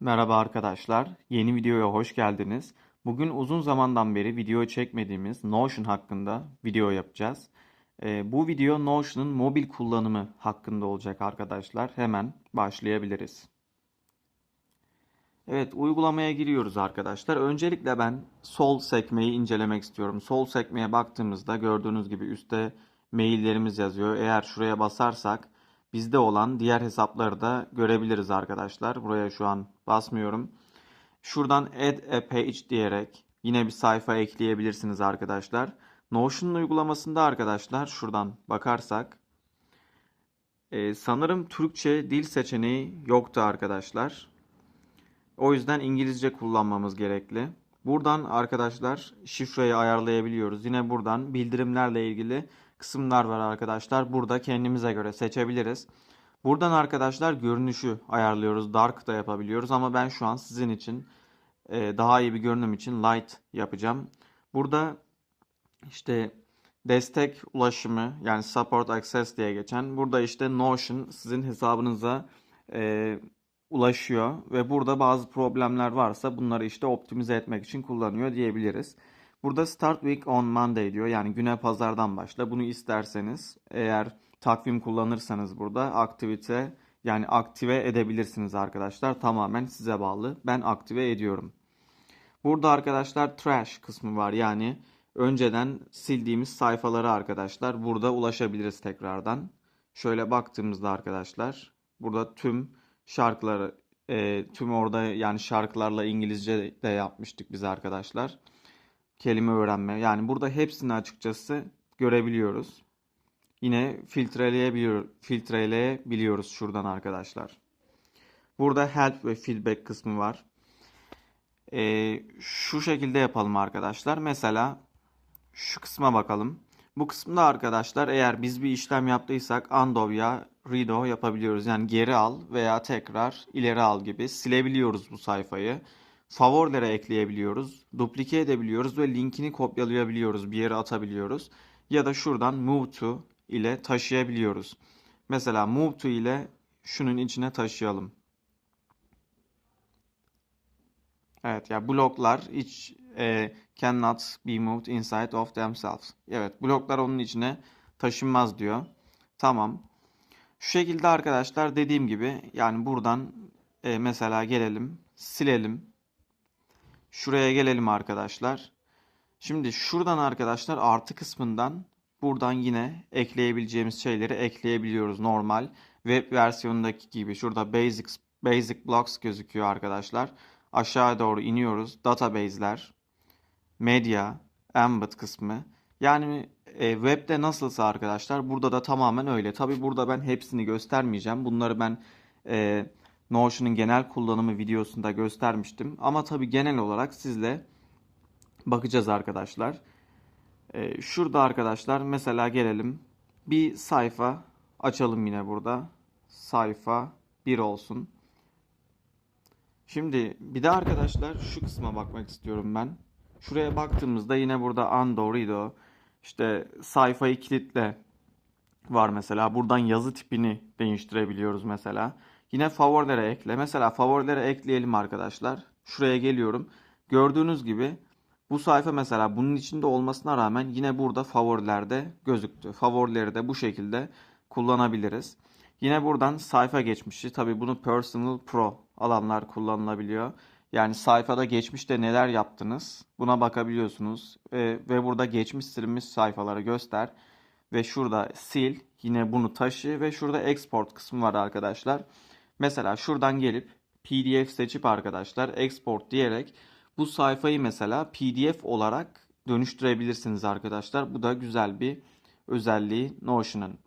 Merhaba arkadaşlar, yeni videoya hoş geldiniz. Bugün uzun zamandan beri video çekmediğimiz Notion hakkında video yapacağız. Ee, bu video Notion'un mobil kullanımı hakkında olacak arkadaşlar. Hemen başlayabiliriz. Evet, uygulamaya giriyoruz arkadaşlar. Öncelikle ben sol sekmeyi incelemek istiyorum. Sol sekmeye baktığımızda gördüğünüz gibi üstte maillerimiz yazıyor. Eğer şuraya basarsak bizde olan diğer hesapları da görebiliriz arkadaşlar. Buraya şu an basmıyorum. Şuradan add a page diyerek yine bir sayfa ekleyebilirsiniz arkadaşlar. Notion'un uygulamasında arkadaşlar şuradan bakarsak e, sanırım Türkçe dil seçeneği yoktu arkadaşlar. O yüzden İngilizce kullanmamız gerekli. Buradan arkadaşlar şifreyi ayarlayabiliyoruz. Yine buradan bildirimlerle ilgili kısımlar var arkadaşlar. Burada kendimize göre seçebiliriz. Buradan arkadaşlar görünüşü ayarlıyoruz. Dark da yapabiliyoruz ama ben şu an sizin için e, daha iyi bir görünüm için light yapacağım. Burada işte destek ulaşımı yani support access diye geçen burada işte Notion sizin hesabınıza e, ulaşıyor ve burada bazı problemler varsa bunları işte optimize etmek için kullanıyor diyebiliriz. Burada Start Week on Monday diyor. Yani güne pazardan başla. Bunu isterseniz eğer takvim kullanırsanız burada aktivite yani aktive edebilirsiniz arkadaşlar. Tamamen size bağlı. Ben aktive ediyorum. Burada arkadaşlar trash kısmı var. Yani önceden sildiğimiz sayfaları arkadaşlar burada ulaşabiliriz tekrardan. Şöyle baktığımızda arkadaşlar burada tüm şarkıları e, tüm orada yani şarkılarla İngilizce de yapmıştık biz arkadaşlar kelime öğrenme. Yani burada hepsini açıkçası görebiliyoruz. Yine filtreleyebiliyor, filtreleyebiliyoruz şuradan arkadaşlar. Burada help ve feedback kısmı var. Ee, şu şekilde yapalım arkadaşlar. Mesela şu kısma bakalım. Bu kısımda arkadaşlar eğer biz bir işlem yaptıysak undo ya redo yapabiliyoruz. Yani geri al veya tekrar ileri al gibi silebiliyoruz bu sayfayı favorilere ekleyebiliyoruz, duplike edebiliyoruz ve linkini kopyalayabiliyoruz, bir yere atabiliyoruz. Ya da şuradan move to ile taşıyabiliyoruz. Mesela move to ile şunun içine taşıyalım. Evet ya bloklar hiç e, cannot be moved inside of themselves. Evet bloklar onun içine taşınmaz diyor. Tamam. Şu şekilde arkadaşlar dediğim gibi yani buradan e, mesela gelelim silelim. Şuraya gelelim arkadaşlar. Şimdi şuradan arkadaşlar artı kısmından buradan yine ekleyebileceğimiz şeyleri ekleyebiliyoruz normal web versiyonundaki gibi. Şurada basic basic blocks gözüküyor arkadaşlar. Aşağı doğru iniyoruz. Database'ler, medya, embed kısmı. Yani e, webde nasılsa arkadaşlar burada da tamamen öyle. Tabi burada ben hepsini göstermeyeceğim. Bunları ben e, Notion'un genel kullanımı videosunda göstermiştim. Ama tabii genel olarak sizle bakacağız arkadaşlar. Ee, şurada arkadaşlar mesela gelelim. Bir sayfa açalım yine burada. Sayfa 1 olsun. Şimdi bir de arkadaşlar şu kısma bakmak istiyorum ben. Şuraya baktığımızda yine burada undo, redo, işte sayfayı kilitle var mesela. Buradan yazı tipini değiştirebiliyoruz mesela. Yine favorilere ekle. Mesela favorilere ekleyelim arkadaşlar. Şuraya geliyorum. Gördüğünüz gibi bu sayfa mesela bunun içinde olmasına rağmen yine burada favorilerde gözüktü. Favorileri de bu şekilde kullanabiliriz. Yine buradan sayfa geçmişi. Tabi bunu Personal Pro alanlar kullanılabiliyor. Yani sayfada geçmişte neler yaptınız buna bakabiliyorsunuz. E, ve burada geçmiş silinmiş sayfaları göster. Ve şurada sil yine bunu taşı ve şurada export kısmı var arkadaşlar. Mesela şuradan gelip PDF seçip arkadaşlar export diyerek bu sayfayı mesela PDF olarak dönüştürebilirsiniz arkadaşlar. Bu da güzel bir özelliği Notion'ın.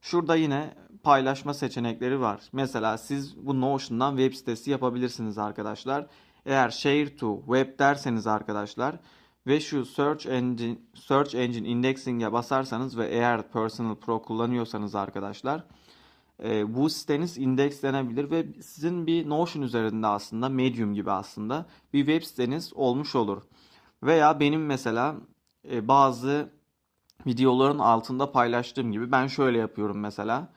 Şurada yine paylaşma seçenekleri var. Mesela siz bu Notion'dan web sitesi yapabilirsiniz arkadaşlar. Eğer share to web derseniz arkadaşlar ve şu search engine search engine indexing'e basarsanız ve eğer Personal Pro kullanıyorsanız arkadaşlar e, bu siteniz indekslenebilir ve sizin bir Notion üzerinde aslında Medium gibi aslında bir web siteniz olmuş olur. Veya benim mesela e, bazı videoların altında paylaştığım gibi ben şöyle yapıyorum mesela.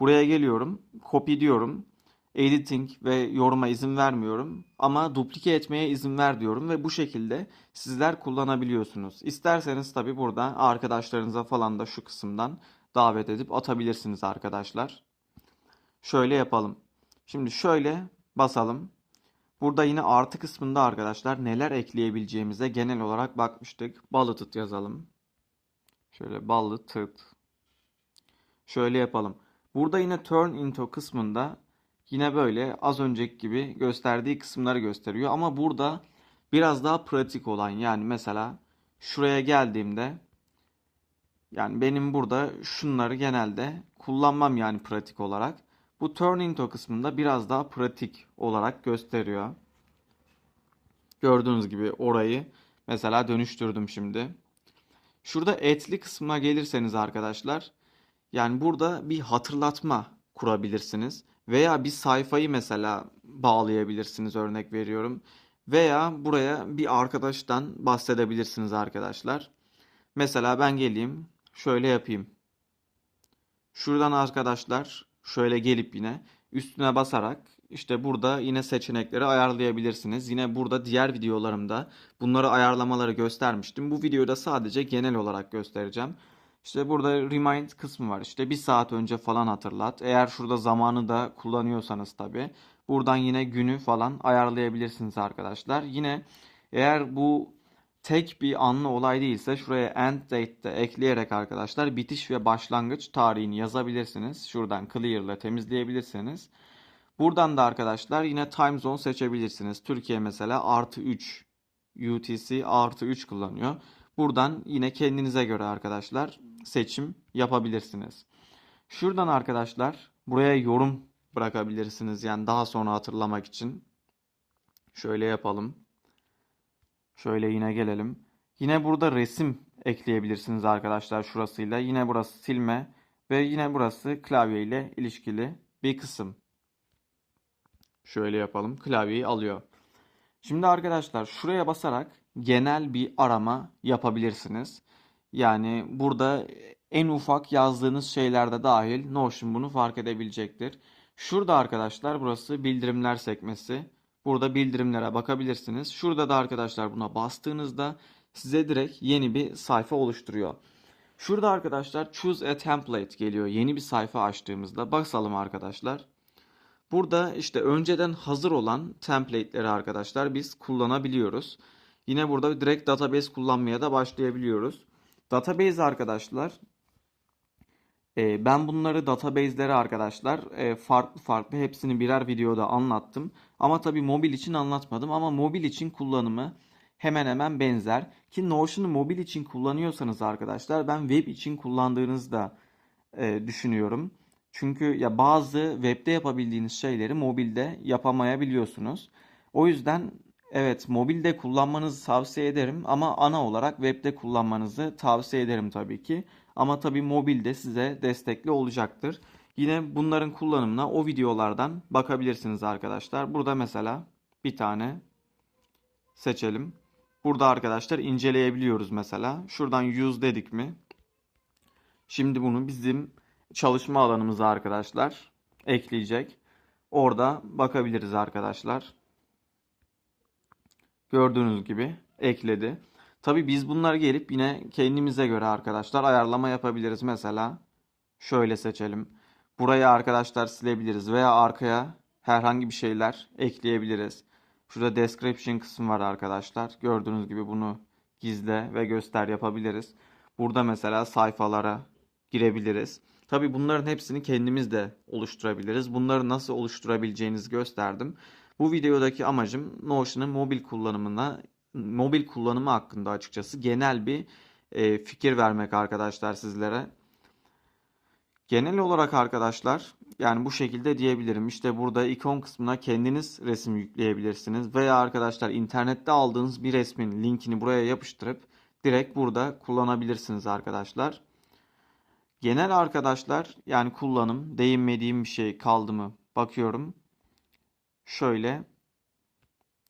Buraya geliyorum, copy diyorum. Editing ve yoruma izin vermiyorum ama duplike etmeye izin ver diyorum ve bu şekilde sizler kullanabiliyorsunuz. İsterseniz tabi burada arkadaşlarınıza falan da şu kısımdan davet edip atabilirsiniz arkadaşlar. Şöyle yapalım. Şimdi şöyle basalım. Burada yine artı kısmında arkadaşlar neler ekleyebileceğimize genel olarak bakmıştık. Bulleted yazalım. Şöyle bulleted. Şöyle yapalım. Burada yine turn into kısmında yine böyle az önceki gibi gösterdiği kısımları gösteriyor. Ama burada biraz daha pratik olan yani mesela şuraya geldiğimde yani benim burada şunları genelde kullanmam yani pratik olarak. Bu turn into kısmında biraz daha pratik olarak gösteriyor. Gördüğünüz gibi orayı mesela dönüştürdüm şimdi. Şurada etli kısmına gelirseniz arkadaşlar yani burada bir hatırlatma kurabilirsiniz. Veya bir sayfayı mesela bağlayabilirsiniz örnek veriyorum. Veya buraya bir arkadaştan bahsedebilirsiniz arkadaşlar. Mesela ben geleyim şöyle yapayım. Şuradan arkadaşlar şöyle gelip yine üstüne basarak işte burada yine seçenekleri ayarlayabilirsiniz. Yine burada diğer videolarımda bunları ayarlamaları göstermiştim. Bu videoda sadece genel olarak göstereceğim. İşte burada remind kısmı var. İşte bir saat önce falan hatırlat. Eğer şurada zamanı da kullanıyorsanız tabii. Buradan yine günü falan ayarlayabilirsiniz arkadaşlar. Yine eğer bu tek bir anlı olay değilse şuraya end date de ekleyerek arkadaşlar bitiş ve başlangıç tarihini yazabilirsiniz. Şuradan clear ile temizleyebilirsiniz. Buradan da arkadaşlar yine time zone seçebilirsiniz. Türkiye mesela artı 3 UTC artı 3 kullanıyor. Buradan yine kendinize göre arkadaşlar seçim yapabilirsiniz. Şuradan arkadaşlar buraya yorum bırakabilirsiniz. Yani daha sonra hatırlamak için. Şöyle yapalım. Şöyle yine gelelim. Yine burada resim ekleyebilirsiniz arkadaşlar şurasıyla. Yine burası silme ve yine burası klavye ile ilişkili bir kısım. Şöyle yapalım. Klavyeyi alıyor. Şimdi arkadaşlar şuraya basarak genel bir arama yapabilirsiniz. Yani burada en ufak yazdığınız şeylerde dahil Notion bunu fark edebilecektir. Şurada arkadaşlar burası bildirimler sekmesi. Burada bildirimlere bakabilirsiniz. Şurada da arkadaşlar buna bastığınızda size direkt yeni bir sayfa oluşturuyor. Şurada arkadaşlar choose a template geliyor. Yeni bir sayfa açtığımızda basalım arkadaşlar. Burada işte önceden hazır olan template'leri arkadaşlar biz kullanabiliyoruz. Yine burada direkt database kullanmaya da başlayabiliyoruz. Database arkadaşlar e, ben bunları database'leri arkadaşlar e, farklı farklı hepsini birer videoda anlattım. Ama tabii mobil için anlatmadım ama mobil için kullanımı hemen hemen benzer. Ki Notion'u mobil için kullanıyorsanız arkadaşlar ben web için kullandığınızda e, düşünüyorum. Çünkü ya bazı webde yapabildiğiniz şeyleri mobilde yapamayabiliyorsunuz. O yüzden evet mobilde kullanmanızı tavsiye ederim ama ana olarak webde kullanmanızı tavsiye ederim tabii ki. Ama tabii mobilde size destekli olacaktır. Yine bunların kullanımına o videolardan bakabilirsiniz arkadaşlar. Burada mesela bir tane seçelim. Burada arkadaşlar inceleyebiliyoruz mesela. Şuradan use dedik mi? Şimdi bunu bizim çalışma alanımıza arkadaşlar ekleyecek. Orada bakabiliriz arkadaşlar. Gördüğünüz gibi ekledi. Tabi biz bunları gelip yine kendimize göre arkadaşlar ayarlama yapabiliriz. Mesela şöyle seçelim. Burayı arkadaşlar silebiliriz veya arkaya herhangi bir şeyler ekleyebiliriz. Şurada description kısmı var arkadaşlar. Gördüğünüz gibi bunu gizle ve göster yapabiliriz. Burada mesela sayfalara girebiliriz. Tabi bunların hepsini kendimiz de oluşturabiliriz. Bunları nasıl oluşturabileceğinizi gösterdim. Bu videodaki amacım Notion'ın mobil kullanımına mobil kullanımı hakkında açıkçası genel bir e, fikir vermek arkadaşlar sizlere. Genel olarak arkadaşlar yani bu şekilde diyebilirim. İşte burada ikon kısmına kendiniz resim yükleyebilirsiniz. Veya arkadaşlar internette aldığınız bir resmin linkini buraya yapıştırıp direkt burada kullanabilirsiniz arkadaşlar. Genel arkadaşlar yani kullanım değinmediğim bir şey kaldı mı bakıyorum. Şöyle.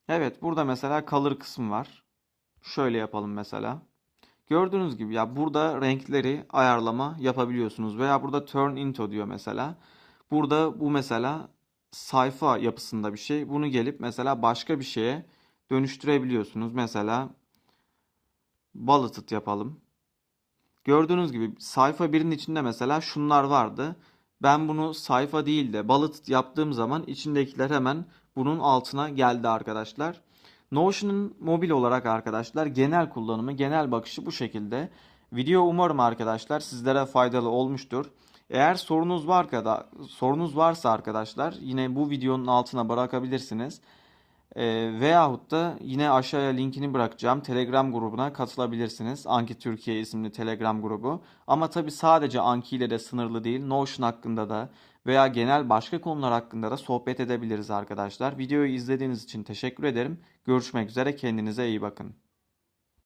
Evet burada mesela color kısmı var. Şöyle yapalım mesela. Gördüğünüz gibi ya burada renkleri ayarlama yapabiliyorsunuz. Veya burada turn into diyor mesela. Burada bu mesela sayfa yapısında bir şey. Bunu gelip mesela başka bir şeye dönüştürebiliyorsunuz. Mesela bulleted yapalım. Gördüğünüz gibi sayfa 1'in içinde mesela şunlar vardı. Ben bunu sayfa değil de bulleted yaptığım zaman içindekiler hemen bunun altına geldi arkadaşlar. Notion'un mobil olarak arkadaşlar genel kullanımı, genel bakışı bu şekilde. Video umarım arkadaşlar sizlere faydalı olmuştur. Eğer sorunuz var da sorunuz varsa arkadaşlar yine bu videonun altına bırakabilirsiniz. Ee, veyahut da yine aşağıya linkini bırakacağım. Telegram grubuna katılabilirsiniz. Anki Türkiye isimli Telegram grubu. Ama tabi sadece Anki ile de sınırlı değil. Notion hakkında da veya genel başka konular hakkında da sohbet edebiliriz arkadaşlar. Videoyu izlediğiniz için teşekkür ederim. Görüşmek üzere. Kendinize iyi bakın.